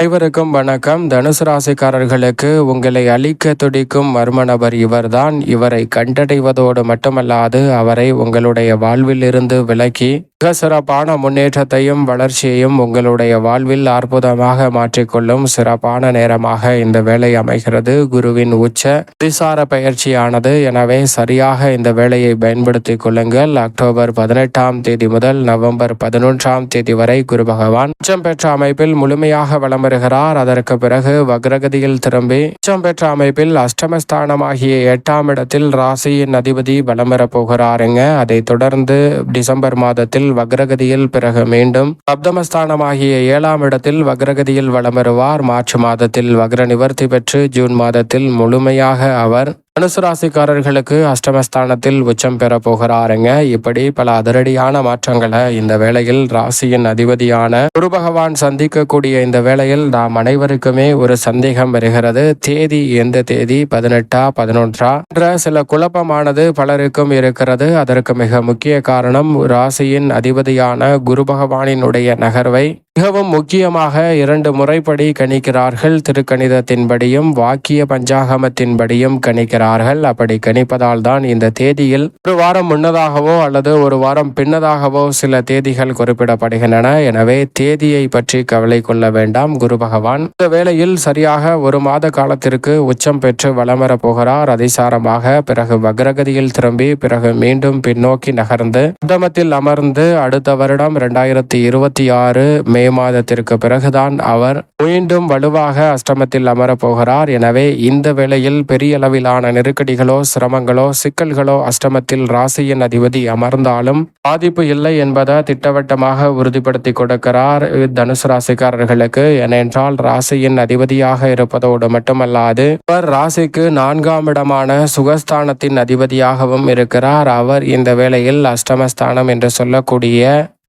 அனைவருக்கும் வணக்கம். தனுசு ராசிக்காரர்களுக்கு உங்களை அழிக்க துடிக்கும் மர்ம நபர் இவர்தான். இவரை கண்டடைவதோடு மட்டுமல்லாது அவரை உங்களுடைய வாழ்வில் இருந்து விலக்கி மிக சிறப்பான முன்னேற்றத்தையும் வளர்ச்சியையும் உங்களுடைய வாழ்வில் அற்புதமாக மாற்றிக்கொள்ளும் சிறப்பான நேரமாக இந்த வேலை அமைகிறது. குருவின் உச்ச திசார பயிற்சியானது. எனவே சரியாக இந்த வேலையை பயன்படுத்திக் கொள்ளுங்கள். அக்டோபர் பதினெட்டாம் தேதி முதல் நவம்பர் பதினொன்றாம் தேதி வரை குரு பகவான் உச்சம் பெற்ற அமைப்பில் முழுமையாக வளம் வருகிறார். அதற்கு பிறகு வக்ரகதியில் திரும்பி உச்சம் பெற்ற அமைப்பில் அஷ்டமஸ்தானமாகிய எட்டாம் இடத்தில் ராசியின் அதிபதி வலம் வரப் போகிறாருங்க அதைத் தொடர்ந்து டிசம்பர் மாதத்தில் வக்ரகதியில் பிறகு மீண்டும் சப்தமஸ்தானமாகிய ஏழாம் இடத்தில் வக்ரகதியில் வலம் வருவார். மார்ச் மாதத்தில் வக்ர நிவர்த்தி பெற்று ஜூன் மாதத்தில் முழுமையாக அவர் தனுசு ராசிக்காரர்களுக்கு அஷ்டமஸ்தானத்தில் உச்சம் பெற போகிறாருங்க. இப்படி பல அதிரடியான மாற்றங்களை இந்த வேளையில் ராசியின் அதிபதியான குரு பகவான் சந்திக்கக்கூடிய இந்த வேளையில் நாம் அனைவருக்குமே ஒரு சந்தேகம் வருகிறது. தேதி எந்த தேதி? பதினெட்டா பதினொன்றா? என்ற சில குழப்பமானது பலருக்கும் இருக்கிறது. அதற்கு மிக முக்கிய காரணம் ராசியின் அதிபதியான குரு பகவானினுடைய நகர்வை மிகவும் முக்கியமாக இரண்டு முறைப்படி கணிக்கிறார்கள். திருக்கணிதத்தின்படியும் வாக்கிய பஞ்சாகமத்தின்படியும் கணிக்கிறார்கள். அப்படி கணிப்பதால் தான் இந்த தேதியில் ஒரு வாரம் முன்னதாகவோ அல்லது ஒரு வாரம் பின்னதாகவோ சில தேதிகள் குறிப்பிடப்படுகின்றன. எனவே தேதியை பற்றி கவலை கொள்ள வேண்டாம். குரு பகவான் இந்த வேளையில் சரியாக ஒரு மாத காலத்திற்கு உச்சம் பெற்று வலம் போகிறார். அதிசாரமாக பிறகு வக்ரகதியில் திரும்பி பிறகு மீண்டும் பின்னோக்கி நகர்ந்து உத்தமத்தில் அமர்ந்து அடுத்த வருடம் இரண்டாயிரத்தி இருபத்தி ஆறு மே மாதத்திற்கு பிறகுதான் அவர் மீண்டும் வலுவாக அஷ்டமத்தில் அமரப் போகிறார் எனவே இந்த வேளையில் பெரிய அளவிலான நெருக்கடிகளோ சிரமங்களோ சிக்கல்களோ அஷ்டமத்தில் ராசியின் அதிபதி அமர்ந்தாலும் பாதிப்பு இல்லை என்பதை திட்டவட்டமாக உறுதிப்படுத்தி கொடுக்கிறார் தனுசு ராசிக்காரர்களுக்கு. ஏனென்றால் ராசியின் அதிபதியாக இருப்பதோடு மட்டுமல்லாது அவர் ராசிக்கு நான்காம் இடமான சுகஸ்தானத்தின் அதிபதியாகவும் இருக்கிறார். அவர் இந்த வேளையில் அஷ்டமஸ்தானம் என்று சொல்லக்கூடிய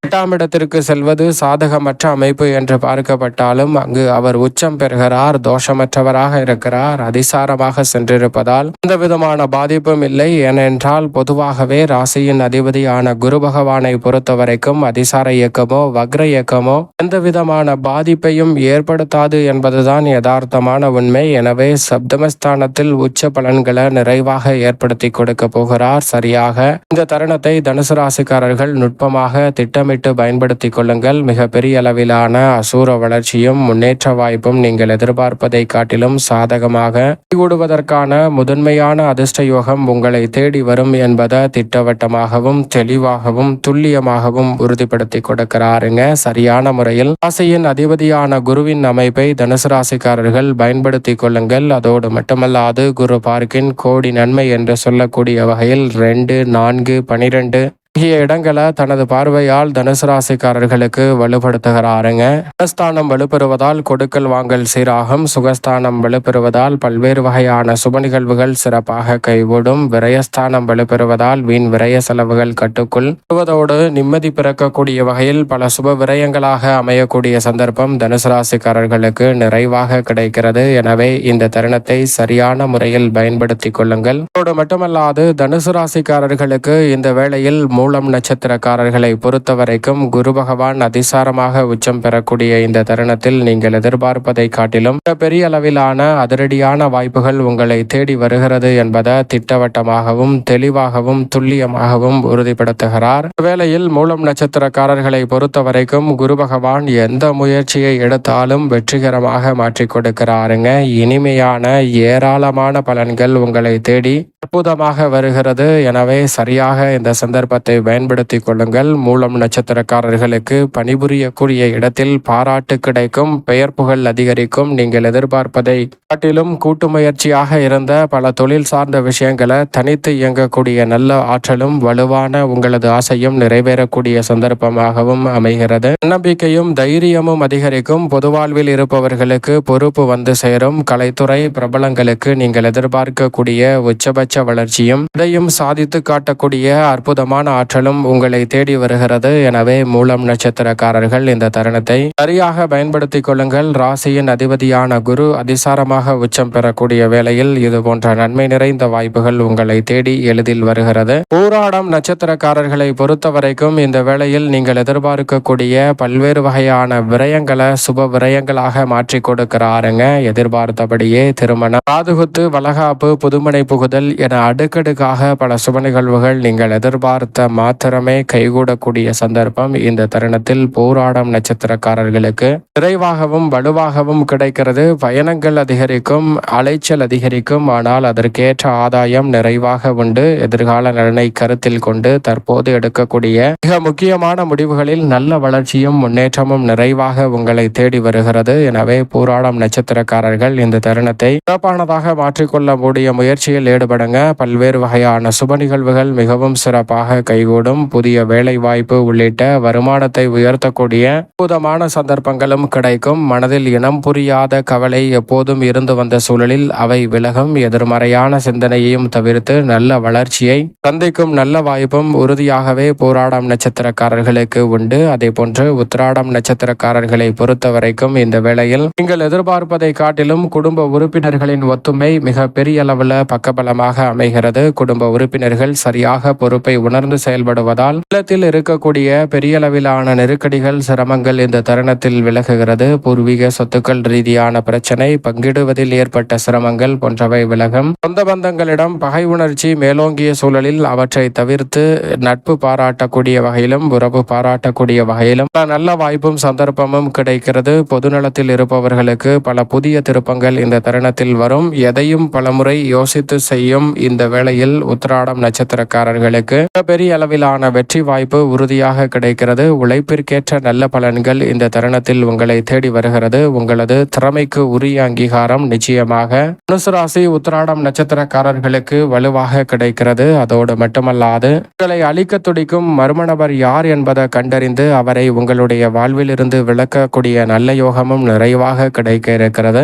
எட்டாம் இடத்திற்கு செல்வது சாதகமற்ற அமைப்பு என்று பார்க்கப்பட்டாலும் அங்கு அவர் உச்சம் பெறுகிறார் தோஷமற்றவராக இருக்கிறார் அதிசாரமாக சென்றிருப்பதால் எந்த விதமான பாதிப்பும் இல்லை. ஏனென்றால் பொதுவாகவே ராசியின் அதிபதியான குரு பகவானை பொறுத்த வரைக்கும் அதிசார இயக்கமோ வக்ர இயக்கமோ எந்த விதமான பாதிப்பையும் ஏற்படுத்தாது என்பதுதான் யதார்த்தமான உண்மை. எனவே சப்தமஸ்தானத்தில் உச்ச பலன்களை நிறைவாக ஏற்படுத்தி கொடுக்க போகிறார். சரியாக இந்த தருணத்தை தனுசு ராசிக்காரர்கள் நுட்பமாக திட்டம் திட்டமிட்டு பயன்படுத்திக் கொள்ளுங்கள். மிக பெரிய அளவிலான அசூர வளர்ச்சியும் முன்னேற்ற வாய்ப்பும் நீங்கள் எதிர்பார்ப்பதை காட்டிலும் சாதகமாக கைகூடுவதற்கான முதன்மையான அதிர்ஷ்ட யோகம் உங்களை தேடி வரும் என்பதை திட்டவட்டமாகவும் தெளிவாகவும் துல்லியமாகவும் உறுதிப்படுத்தி கொடுக்கிறாருங்க. சரியான முறையில் ராசியின் அதிபதியான குருவின் அமைப்பை தனுசு ராசிக்காரர்கள் பயன்படுத்திக் கொள்ளுங்கள். அதோடு மட்டுமல்லாது குரு பார்க்கின் கோடி நன்மை என்று சொல்லக்கூடிய வகையில் ரெண்டு நான்கு பனிரெண்டு ஆகிய இடங்களை தனது பார்வையால் தனுசு ராசிக்காரர்களுக்கு வலுப்படுத்துகிறாருங்க. சுகஸ்தானம் வலுப்பெறுவதால் கொடுக்கல் வாங்கல் சீராகும். சுகஸ்தானம் வலுப்பெறுவதால் பல்வேறு வகையான சுப நிகழ்வுகள் சிறப்பாக கைவிடும் விரயஸ்தானம் வலுப்பெறுவதால் வீண் விரய செலவுகள் கட்டுக்குள் வருவதோடு நிம்மதி பிறக்கக்கூடிய வகையில் பல சுப விரயங்களாக அமையக்கூடிய சந்தர்ப்பம் தனுசு ராசிக்காரர்களுக்கு நிறைவாக கிடைக்கிறது. எனவே இந்த தருணத்தை சரியான முறையில் பயன்படுத்திக் கொள்ளுங்கள். அதோடு மட்டுமல்லாது தனுசு ராசிக்காரர்களுக்கு இந்த வேளையில் மூலம் நட்சத்திரக்காரர்களை பொறுத்த வரைக்கும் குரு பகவான் அதிசாரமாக உச்சம் பெறக்கூடிய இந்த தருணத்தில் நீங்கள் எதிர்பார்ப்பதை காட்டிலும் மிக பெரிய அளவிலான அதிரடியான வாய்ப்புகள் உங்களை தேடி வருகிறது என்பதை திட்டவட்டமாகவும் தெளிவாகவும் துல்லியமாகவும் உறுதிப்படுத்துகிறார். வேளையில் மூலம் நட்சத்திரக்காரர்களை பொறுத்த வரைக்கும் குரு பகவான் எந்த முயற்சியை எடுத்தாலும் வெற்றிகரமாக மாற்றி கொடுக்கிறாருங்க. இனிமையான ஏராளமான பலன்கள் உங்களை தேடி அற்புதமாக வருகிறது. எனவே சரியாக இந்த சந்தர்ப்பத்தை பயன்படுத்திக் கொள்ளுங்கள். மூலம் நட்சத்திரக்காரர்களுக்கு பணிபுரியக்கூடிய இடத்தில் பாராட்டு கிடைக்கும். பெயர் புகழ் அதிகரிக்கும். நீங்கள் எதிர்பார்ப்பதை காட்டிலும் கூட்டு முயற்சியாக இருந்த பல தொழில் சார்ந்த விஷயங்களை தனித்து இயங்கக்கூடிய நல்ல ஆற்றலும் வலுவான உங்களது ஆசையும் நிறைவேறக்கூடிய சந்தர்ப்பமாகவும் அமைகிறது. நம்பிக்கையும் தைரியமும் அதிகரிக்கும். பொதுவாழ்வில் இருப்பவர்களுக்கு பொறுப்பு வந்து சேரும். கலைத்துறை பிரபலங்களுக்கு நீங்கள் எதிர்பார்க்கக்கூடிய உச்சபட்ச வளர்ச்சியும் இதையும் சாதித்து காட்டக்கூடிய அற்புதமான ஆற்றலும் உங்களை தேடி வருகிறது. எனவே மூலம் நட்சத்திரக்காரர்கள் இந்த தருணத்தை சரியாக பயன்படுத்திக் கொள்ளுங்கள். ராசியின் அதிபதியான குரு அதிசாரமாக உச்சம் பெறக்கூடிய வேளையில் இது போன்ற நன்மை நிறைந்த வாய்ப்புகள் உங்களை தேடி எளிதில் வருகிறது. பூராடம் நட்சத்திரக்காரர்களை பொறுத்தவரைக்கும் இந்த வேளையில் நீங்கள் எதிர்பார்க்கக்கூடிய பல்வேறு வகையான விரயங்களை சுப விரயங்களாக மாற்றி கொடுக்கிறாருங்க. எதிர்பார்த்தபடியே திருமணம் காதுகுத்து வளகாப்பு புதுமனை புகுதல் என அடுக்கடுக்காக பல சுப நிகழ்வுகள் நீங்கள் எதிர்பார்த்த மாத்திரமே கைகூடக்கூடிய சந்தர்ப்பம் இந்த தருணத்தில் போராடம் நட்சத்திரக்காரர்களுக்கு. விரைவாகவும் வலுவாகவும் கிடைக்கிறது. பயணங்கள் அதிகரிக்கும் அலைச்சல் அதிகரிக்கும். ஆனால் அதற்கேற்ற ஆதாயம் நிறைவாக உண்டு. எதிர்கால நலனை கருத்தில் கொண்டு தற்போது எடுக்கக்கூடிய மிக முக்கியமான முடிவுகளில் நல்ல வளர்ச்சியும் முன்னேற்றமும் நிறைவாக உங்களை தேடி வருகிறது. எனவே போராடம் நட்சத்திரக்காரர்கள் இந்த தருணத்தை சிறப்பானதாக மாற்றிக்கொள்ள கூடிய முயற்சியில் ஈடுபடுங்க. பல்வேறு வகையான சுப நிகழ்வுகள் மிகவும் சிறப்பாக கை கைகூடும் புதிய வேலை வாய்ப்பு உள்ளிட்ட வருமானத்தை உயர்த்தக்கூடிய அற்புதமான சந்தர்ப்பங்களும் கிடைக்கும். மனதில் இனம் புரியாத கவலை எப்போதும் இருந்து வந்த சூழலில் அவை விலகும். எதிர்மறையான சிந்தனையையும் தவிர்த்து நல்ல வளர்ச்சியை சந்திக்கும் நல்ல வாய்ப்பும் உறுதியாகவே போராடம் நட்சத்திரக்காரர்களுக்கு உண்டு. அதே போன்று உத்திராடம் நட்சத்திரக்காரர்களை பொறுத்த வரைக்கும் இந்த வேளையில் நீங்கள் எதிர்பார்ப்பதை காட்டிலும் குடும்ப உறுப்பினர்களின் ஒத்துமை மிக பெரிய அளவில் பக்கபலமாக அமைகிறது. குடும்ப உறுப்பினர்கள் சரியாக பொறுப்பை உணர்ந்து செயல்படுவதால் இல்லத்தில் இருக்கக்கூடிய பெரிய அளவிலான நெருக்கடிகள் சிரமங்கள் இந்த தருணத்தில் விலகுகிறது. பூர்வீக சொத்துக்கள் ரீதியான பிரச்சனை பங்கிடுவதில் ஏற்பட்ட சிரமங்கள் போன்றவை விலகும். சொந்த பந்தங்களிடம் பகை உணர்ச்சி மேலோங்கிய சூழலில் அவற்றை தவிர்த்து நட்பு பாராட்டக்கூடிய வகையிலும் உறவு பாராட்டக்கூடிய வகையிலும் நல்ல வாய்ப்பும் சந்தர்ப்பமும் கிடைக்கிறது. பொதுநலத்தில் இருப்பவர்களுக்கு பல புதிய திருப்பங்கள் இந்த தருணத்தில் வரும். எதையும் பலமுறை யோசித்து செய்யும் இந்த வேளையில் உத்திராடம் நட்சத்திரக்காரர்களுக்கு பெரிய அளவிலான வெற்றி வாய்ப்பு உறுதியாக கிடைக்கிறது. உழைப்பிற்கேற்ற நல்ல பலன்கள் இந்த தருணத்தில் உங்களை தேடி வருகிறது. உங்களது திறமைக்கு உரிய அங்கீகாரம் நிச்சயமாக மனுசராசி உத்திராடம் நட்சத்திரக்காரர்களுக்கு வலுவாக கிடைக்கிறது. அதோடு மட்டுமல்லாது உங்களை அழிக்க துடிக்கும் மர்ம நபர் யார் என்பதை கண்டறிந்து அவரை உங்களுடைய வாழ்விலிருந்து விளக்கக்கூடிய நல்ல யோகமும் நிறைவாக கிடைக்க இருக்கிறது.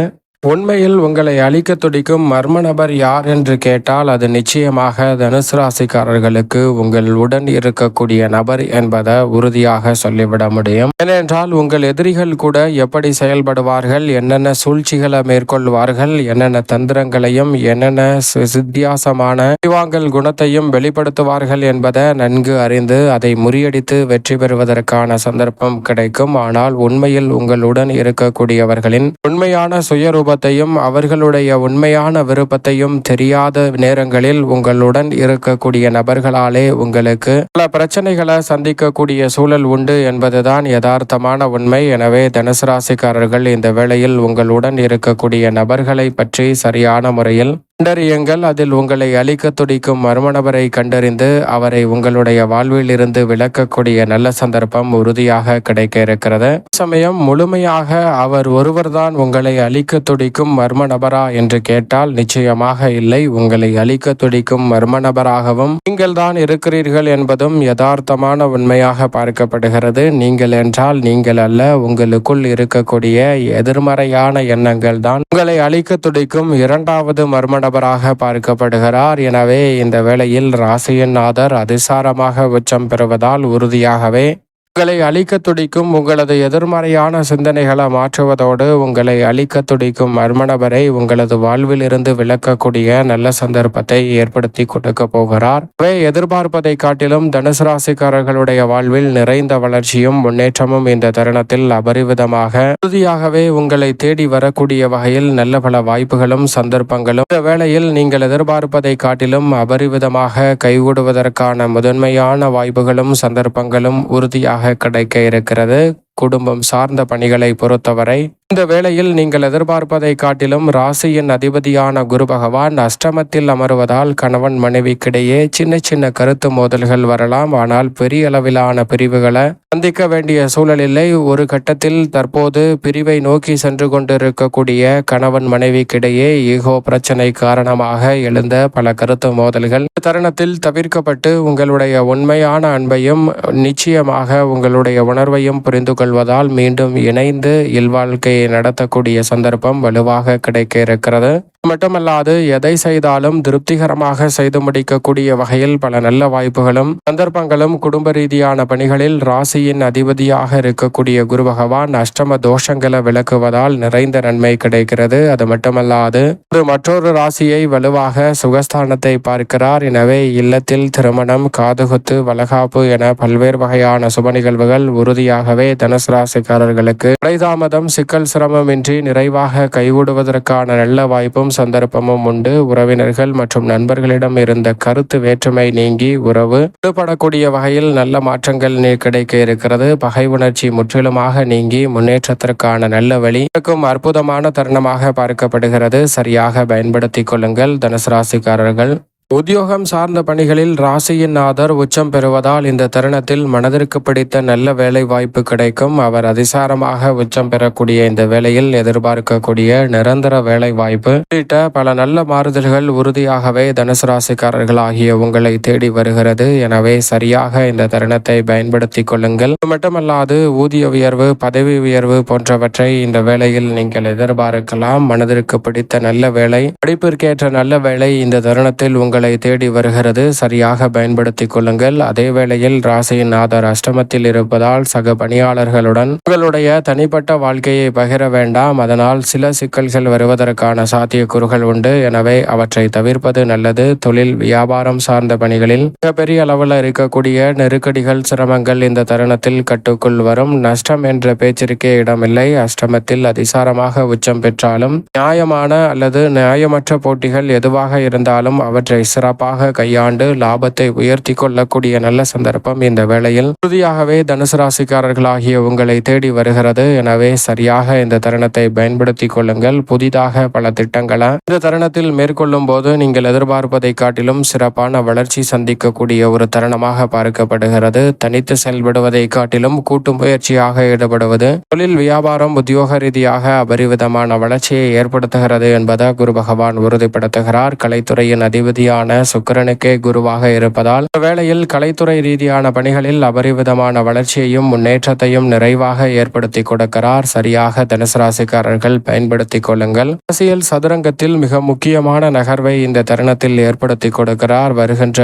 உண்மையில் உங்களை அழிக்க துடிக்கும் மர்ம நபர் யார் என்று கேட்டால் அது நிச்சயமாக தனுசு ராசிக்காரர்களுக்கு உங்கள் உடன் இருக்கக்கூடிய நபர் என்பதை உறுதியாக சொல்லிவிட முடியும். ஏனென்றால் உங்கள் எதிரிகள் கூட எப்படி செயல்படுவார்கள் என்னென்ன சூழ்ச்சிகளை மேற்கொள்வார்கள் என்னென்ன தந்திரங்களையும் என்னென்ன வித்தியாசமான அறிவாங்கல் குணத்தையும் வெளிப்படுத்துவார்கள் என்பதை நன்கு அறிந்து அதை முறியடித்து வெற்றி பெறுவதற்கான சந்தர்ப்பம் கிடைக்கும். ஆனால் உண்மையில் உங்களுடன் இருக்கக்கூடியவர்களின் உண்மையான சுயரூப விருப்பத்தையும் அவர்களுடைய உண்மையான விருப்பத்தையும் தெரியாத நேரங்களில் உங்களுடன் இருக்கக்கூடிய நபர்களாலே உங்களுக்கு பல பிரச்சனைகளை சந்திக்கக்கூடிய சூழல் உண்டு என்பதுதான் யதார்த்தமான உண்மை. எனவே தனுசு ராசிக்காரர்கள் இந்த வேளையில் உங்களுடன் இருக்கக்கூடிய நபர்களை பற்றி சரியான முறையில் கண்டறியுங்கள் அதில் உங்களை அழிக்க துடிக்கும் மர்மணவரை கண்டறிந்து அவரை உங்களுடைய வாழ்வில் இருந்து விளக்கக்கூடிய நல்ல சந்தர்ப்பம் உறுதியாக கிடைக்க இருக்கிறது சமயம் முழுமையாக அவர் ஒருவர்தான் உங்களை அழிக்க துடிக்கும் மர்ம நபரா என்று கேட்டால் நிச்சயமாக இல்லை. உங்களை அழிக்க துடிக்கும் மர்ம நபராகவும் நீங்கள் தான் இருக்கிறீர்கள் என்பதும் யதார்த்தமான உண்மையாக பார்க்கப்படுகிறது. நீங்கள் என்றால் நீங்கள் அல்ல உங்களுக்குள் இருக்கக்கூடிய எதிர்மறையான எண்ணங்கள் தான் உங்களை அழிக்க துடிக்கும் இரண்டாவது மர்ம நபராக பார்க்கப்படுகிறார். எனவே இந்த வேளையில் ராசியின் நாதர் அதிசாரமாக உச்சம் பெறுவதால் உறுதியாகவே உங்களை அழிக்க துடிக்கும் உங்களது எதிர்மறையான சிந்தனைகளை மாற்றுவதோடு உங்களை அழிக்க துடிக்கும் மர்மணபரை உங்களது வாழ்விலிருந்து விளக்கக்கூடிய நல்ல சந்தர்ப்பத்தை ஏற்படுத்தி கொடுக்க போகிறார். அவை எதிர்பார்ப்பதை காட்டிலும் தனுசு ராசிக்காரர்களுடைய வாழ்வில் நிறைந்த வளர்ச்சியும் முன்னேற்றமும் இந்த தருணத்தில் அபரிவிதமாக உறுதியாகவே உங்களை தேடி வரக்கூடிய வகையில் நல்ல பல வாய்ப்புகளும் சந்தர்ப்பங்களும் இந்த வேளையில் நீங்கள் எதிர்பார்ப்பதை காட்டிலும் அபரிவிதமாக கைகூடுவதற்கான முதன்மையான வாய்ப்புகளும் சந்தர்ப்பங்களும் உறுதியாக கிடைக்க இருக்கிறது. குடும்பம் சார்ந்த பணிகளை பொறுத்தவரை இந்த வேளையில் நீங்கள் எதிர்பார்ப்பதை காட்டிலும் ராசியின் அதிபதியான குரு பகவான் அஷ்டமத்தில் அமருவதால் கணவன் மனைவிக்கிடையே சின்ன சின்ன கருத்து மோதல்கள் வரலாம். ஆனால் பெரிய அளவிலான பிரிவுகளை சந்திக்க வேண்டிய சூழலில்லை. ஒரு கட்டத்தில் தற்போது பிரிவை நோக்கி சென்று கொண்டிருக்கக்கூடிய கணவன் மனைவிக்கிடையே ஈகோ பிரச்சனை காரணமாக எழுந்த பல கருத்து மோதல்கள். தருணத்தில் தவிர்க்கப்பட்டு உங்களுடைய உண்மையான அன்பையும் நிச்சயமாக உங்களுடைய உணர்வையும் புரிந்து கொள்வதால் மீண்டும் இணைந்து இல்வாழ்க்கையை நடத்தக்கூடிய சந்தர்ப்பம் வலுவாக கிடைக்க இருக்கிறது மட்டுமல்லாது எதை செய்தாலும் திருப்திகரமாக செய்து முடிக்கக்கூடிய வகையில் பல நல்ல வாய்ப்புகளும் சந்தர்ப்பங்களும் குடும்ப ரீதியான பணிகளில் ராசியின் அதிபதியாக இருக்கக்கூடிய குரு பகவான் அஷ்டம தோஷங்களை விளக்குவதால் நிறைந்த நன்மை கிடைக்கிறது. அது மட்டுமல்லாது ஒரு மற்றொரு ராசியை வலுவாக சுகஸ்தானத்தை பார்க்கிறார். எனவே இல்லத்தில் திருமணம் காதுகுத்து வளகாப்பு என பல்வேறு வகையான சுப நிகழ்வுகள் உறுதியாகவே தனுசு ராசிக்காரர்களுக்கு. தாமதம் சிக்கல் சிரமமின்றி நிறைவாக கைவிடுவதற்கான நல்ல வாய்ப்பும் சந்தர்ப்பமும் உண்டு. உறவினர்கள் மற்றும் நண்பர்களிடம் இருந்த கருத்து வேற்றுமை நீங்கி உறவு விடுபடக்கூடிய வகையில் நல்ல மாற்றங்கள் கிடைக்க இருக்கிறது. பகை உணர்ச்சி முற்றிலுமாக நீங்கி முன்னேற்றத்திற்கான நல்ல வழி இருக்கும் அற்புதமான தருணமாக பார்க்கப்படுகிறது. சரியாக பயன்படுத்திக் கொள்ளுங்கள். தனுசு ராசிக்காரர்கள். உத்தியோகம் சார்ந்த பணிகளில் ராசியின் ஆதர் உச்சம் பெறுவதால் இந்த தருணத்தில் மனதிற்கு பிடித்த நல்ல வேலை வாய்ப்பு கிடைக்கும். அவர் அதிசாரமாக உச்சம் பெறக்கூடிய இந்த வேலையில் எதிர்பார்க்கக்கூடிய நிரந்தர வேலை வாய்ப்பு உள்ளிட்ட பல நல்ல மாறுதல்கள் உறுதியாகவே தனுசு ராசிக்காரர்கள் ஆகிய உங்களை தேடி வருகிறது. எனவே சரியாக இந்த தருணத்தை பயன்படுத்தி கொள்ளுங்கள். மட்டுமல்லாது ஊதிய உயர்வு பதவி உயர்வு போன்றவற்றை இந்த வேலையில் நீங்கள் எதிர்பார்க்கலாம். மனதிற்கு பிடித்த நல்ல வேலை படிப்பிற்கேற்ற நல்ல வேலை இந்த தருணத்தில் உங்கள் உங்களை தேடி வருகிறது சரியாக பயன்படுத்திக் கொள்ளுங்கள். அதே வேளையில் ராசியின் ஆதார் அஷ்டமத்தில் இருப்பதால் சக பணியாளர்களுடன் உங்களுடைய தனிப்பட்ட வாழ்க்கையை பகிர வேண்டாம். அதனால் சில சிக்கல்கள் வருவதற்கான சாத்தியக்கூறுகள் உண்டு. எனவே அவற்றை தவிர்ப்பது நல்லது. தொழில் வியாபாரம் சார்ந்த பணிகளில் மிகப்பெரிய அளவில் இருக்கக்கூடிய நெருக்கடிகள் சிரமங்கள் இந்த தருணத்தில் கட்டுக்குள் வரும். நஷ்டம் என்ற பேச்சிற்கே இடமில்லை. அஷ்டமத்தில் அதிசாரமாக உச்சம் பெற்றாலும் நியாயமான அல்லது நியாயமற்ற போட்டிகள் எதுவாக இருந்தாலும் அவற்றை சிறப்பாக கையாண்டு லாபத்தை உயர்த்தி கொள்ளக்கூடிய நல்ல சந்தர்ப்பம் இந்த வேளையில். உறுதியாகவே தனுசு ராசிக்காரர்களாகிய உங்களை தேடி வருகிறது. எனவே சரியாக இந்த தருணத்தை பயன்படுத்தி கொள்ளுங்கள். புதிதாக பல திட்டங்களை இந்த தருணத்தில் மேற்கொள்ளும் போது நீங்கள் எதிர்பார்ப்பதை காட்டிலும் சிறப்பான வளர்ச்சி சந்திக்கக்கூடிய ஒரு தருணமாக பார்க்கப்படுகிறது. தனித்து செயல்படுவதை காட்டிலும் கூட்டு முயற்சியாக ஈடுபடுவது தொழில் வியாபாரம் உத்தியோக ரீதியாக அபரிவிதமான வளர்ச்சியை ஏற்படுத்துகிறது என்பதை குரு பகவான் உறுதிப்படுத்துகிறார். கலைத்துறையின் அதிபதியாக ரீதியான சுக்கரனுக்கே குருவாக இருப்பதால் வேளையில் கலைத்துறை ரீதியான பணிகளில் அபரிவிதமான வளர்ச்சியையும் முன்னேற்றத்தையும் நிறைவாக ஏற்படுத்தி கொடுக்கிறார். சரியாக தனுசு ராசிக்காரர்கள் பயன்படுத்திக் கொள்ளுங்கள். அரசியல் சதுரங்கத்தில் மிக முக்கியமான நகர்வை இந்த தருணத்தில் ஏற்படுத்தி கொடுக்கிறார். வருகின்ற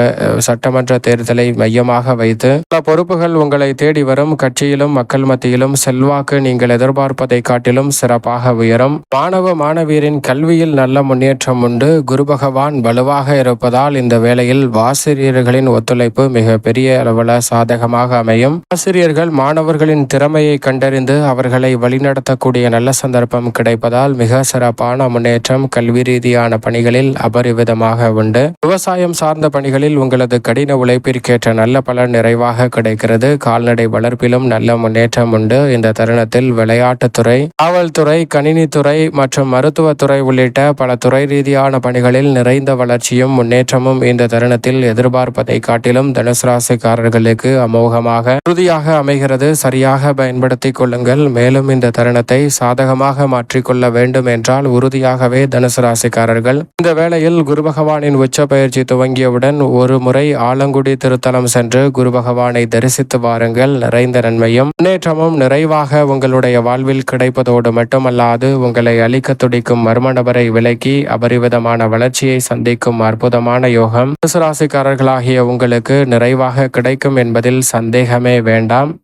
சட்டமன்ற தேர்தலை மையமாக வைத்து பல பொறுப்புகள் உங்களை தேடி வரும். கட்சியிலும் மக்கள் மத்தியிலும் செல்வாக்கு நீங்கள் எதிர்பார்ப்பதை காட்டிலும் சிறப்பாக உயரும். மாணவ மாணவியரின் கல்வியில் நல்ல முன்னேற்றம் உண்டு. குரு பகவான் வலுவாக இருப்ப இருப்பதால் இந்த வேளையில் ஆசிரியர்களின் ஒத்துழைப்பு மிக பெரிய அளவில் சாதகமாக அமையும். ஆசிரியர்கள் மாணவர்களின் திறமையை கண்டறிந்து அவர்களை வழிநடத்தக்கூடிய நல்ல சந்தர்ப்பம் கிடைப்பதால் மிக சிறப்பான முன்னேற்றம் கல்வி ரீதியான பணிகளில் அபரிவிதமாக உண்டு. விவசாயம் சார்ந்த பணிகளில் உங்களது கடின உழைப்பிற்கேற்ற நல்ல பலன் நிறைவாக கிடைக்கிறது. கால்நடை வளர்ப்பிலும் நல்ல முன்னேற்றம் உண்டு. இந்த தருணத்தில் விளையாட்டுத்துறை காவல்துறை கணினித்துறை மற்றும் மருத்துவத்துறை உள்ளிட்ட பல துறை ரீதியான பணிகளில் நிறைந்த வளர்ச்சியும் முன்னேற்றமும் இந்த தருணத்தில் எதிர்பார்ப்பதை காட்டிலும் தனுசு ராசிக்காரர்களுக்கு அமோகமாக உறுதியாக அமைகிறது. சரியாக பயன்படுத்திக் கொள்ளுங்கள். மேலும் இந்த தருணத்தை சாதகமாக மாற்றிக்கொள்ள வேண்டும் என்றால் உறுதியாகவே தனுசு ராசிக்காரர்கள் இந்த வேளையில் குரு பகவானின் உச்ச பயிற்சி துவங்கியவுடன் ஒரு முறை ஆலங்குடி திருத்தலம் சென்று குரு பகவானை தரிசித்து வாருங்கள். நிறைந்த நன்மையும் முன்னேற்றமும் நிறைவாக உங்களுடைய வாழ்வில் கிடைப்பதோடு மட்டுமல்லாது உங்களை அழிக்க துடிக்கும் மர்ம நபரை விலக்கி அபரிவிதமான வளர்ச்சியை சந்திக்கும் அற்புதம் அற்புதமான யோகம். ராசிக்காரர்களாகிய உங்களுக்கு நிறைவாக கிடைக்கும் என்பதில் சந்தேகமே வேண்டாம்.